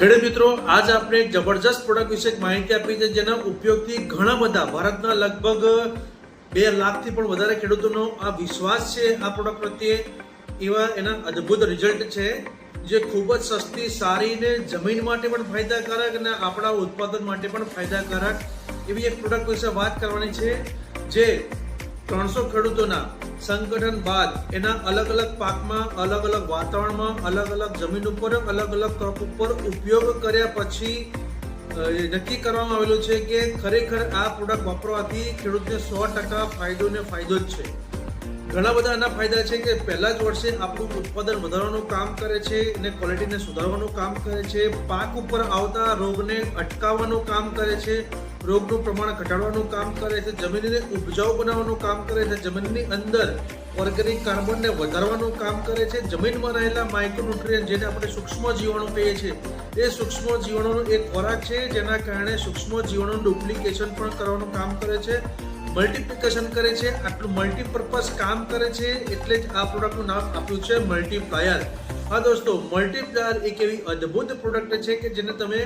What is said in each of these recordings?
ખેડૂત મિત્રો, આજ આપણે જબરજસ્ત પ્રોડક્ટ વિશે માહિતી આપી છે, જેના ઉપયોગથી ઘણા બધા ભારતના લગભગ બે લાખથી પણ વધારે ખેડૂતોનો આ વિશ્વાસ છે આ પ્રોડક્ટ પ્રત્યે. એવા એના અદ્ભુત રિઝલ્ટ છે, જે ખૂબ જ સસ્તી, સારી ને જમીન માટે પણ ફાયદાકારક અને આપણા ઉત્પાદન માટે પણ ફાયદાકારક એવી એક પ્રોડક્ટ વિશે વાત કરવાની છે, જે ત્રણસો ખેડૂતોના સંગઠન બાદ એના અલગ અલગ પાકમાં, અલગ અલગ વાતાવરણમાં, અલગ અલગ જમીન ઉપર, અલગ અલગ ક્રોપ ઉપર ઉપયોગ કર્યા પછી નક્કી કરવામાં આવેલું છે કે ખરેખર આ પ્રોડક્ટ વાપરવાથી ખેડૂતને સો ટકા ફાયદો ને ફાયદો જ છે. ઘણા બધા એના ફાયદા છે કે પહેલા જ વર્ષે આપણું ઉત્પાદન વધારવાનું કામ કરે છે અને ક્વોલિટીને સુધારવાનું કામ કરે છે. પાક ઉપર આવતા રોગને અટકાવવાનું કામ કરે છે. રોગનું પ્રમાણ ઘટાડવાનું કામ કરે છે. જમીનને ઉપજાઉ બનાવવાનું કામ કરે છે. જમીનની અંદર ઓર્ગેનિક કાર્બનને વધારવાનું કામ કરે છે. જમીનમાં રહેલા માઇક્રોન્યુટ્રિયન જેને આપણે સૂક્ષ્મ જીવાણુ કહીએ છીએ, એ સૂક્ષ્મ જીવાણુનો એક ખોરાક છે. જેના કારણે સૂક્ષ્મ જીવાણુનું ડુપ્લિકેશન પણ કરવાનું કામ કરે છે. મલ્ટિપ્લિકેશન કરે છે, આટલું મલ્ટીપર્પઝ કામ કરે છે, એટલે જ આ પ્રોડક્ટનું નામ આપ્યું છે મલ્ટીપ્લાયર હા દોસ્તો મલ્ટીપ્લાયર એક એવી અદ્ભુત પ્રોડક્ટ છે કે જેને તમે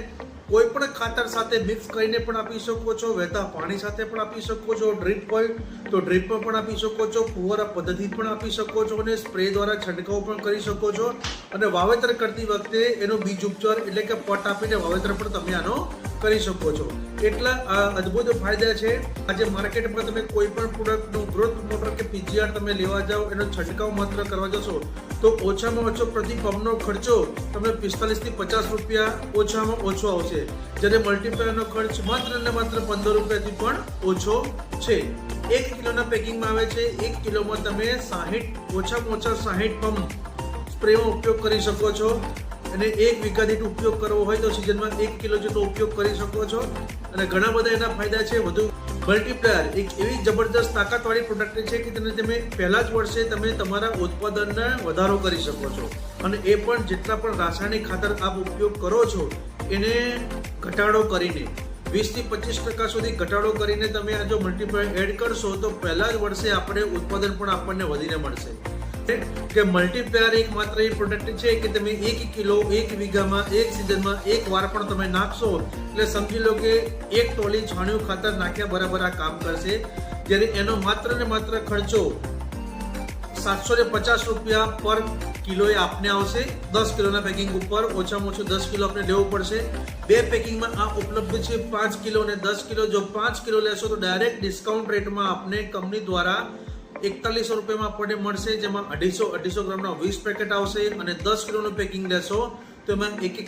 કોઈ પણ ખાતર સાથે મિક્સ કરીને પણ આપી શકો છો, વહેતા પાણી સાથે પણ આપી શકો છો ડ્રીપ હોય તો ડ્રીપમાં પણ આપી શકો છો, ફુવારા પદ્ધતિ પણ આપી શકો છો અને સ્પ્રે દ્વારા છંટકાવ પણ કરી શકો છો. અને વાવેતર કરતી વખતે એનો બીજ ઉપચાર એટલે કે પટ આપીને વાવેતર પણ તમે આનો કરી શકો છો. એટલા આ અદ્ભુત ફાયદા છે. આજે માર્કેટમાં તમે કોઈ પણ પ્રોડક્ટનું ગ્રોથ મોટર કે પીજીઆર તમે લેવા જાઓ એનો છંટકાવ માત્ર કરવા જશો, તો ઓછામાં ઓછો પ્રતિ પંપનો ખર્ચો તમે પિસ્તાલીસથી પચાસ રૂપિયા ઓછામાં ઓછો આવશે. જ્યારે મલ્ટીપ્લાયરનો ખર્ચ માત્ર ને માત્ર પંદર રૂપિયાથી પણ ઓછો છે. એક કિલોના પેકિંગમાં આવે છે, એક કિલોમાં તમે સાહીઠ, ઓછામાં ઓછા સાહીઠ પંપ સ્પ્રેનો ઉપયોગ કરી શકો છો. અને એક વીઘા દીઠ ઉપયોગ કરવો હોય તો સિઝનમાં એક કિલો જેટલો ઉપયોગ કરી શકો છો. અને ઘણા બધા એના ફાયદા છે. વધુ મલ્ટીપ્લાયર એક એવી જબરદસ્ત તાકાતવાળી પ્રોડક્ટ છે કે તેને તમે પહેલા જ વર્ષે તમે તમારા ઉત્પાદનને વધારો કરી શકો છો. અને એ પણ જેટલા પણ રાસાયણિક ખાતર આપ ઉપયોગ કરો છો, એને ઘટાડો કરીને, વીસથી પચીસ ટકા સુધી ઘટાડો કરીને તમે આ જો મલ્ટીપ્લાયર એડ કરશો તો પહેલા જ વર્ષે આપણે ઉત્પાદન પણ આપણને વધીને મળશે. કે મલ્ટીપ્લેયર એક માત્ર એ પ્રોડક્ટ છે કે તમે એક કિલો, એક વીઘામાં, એક સિઝનમાં એક વાર પણ તમે નાખશો, એટલે સમજી લો કે એક ટોલી છાણિયું ખાતર નાખ્યા બરાબર આ કામ કરશે. જ્યારે એનો માત્ર ને માત્ર ખર્ચો સાતસો ને પચાસ રૂપિયા પર કિલો એ આપને આવશે. દસ કિલોના પેકિંગ ઉપર ઓછામાં ઓછું દસ કિલો આપણે લેવું પડશે. બે પેકિંગમાં આ ઉપલબ્ધ છે પાંચ કિલો અને દસ કિલો. જો પાંચ કિલો લેશો તો ડાયરેક્ટ ડિસ્કાઉન્ટ રેટમાં આપને કંપની દ્વારા એકતાલીસો રૂપિયામાં આપણને મળશે, જેમાં અઢીસો અઢીસો ગ્રામના વીસ પેકેટ આવશે અને દસ કિલોનું પેકિંગ લેશો તો એમાં એક એક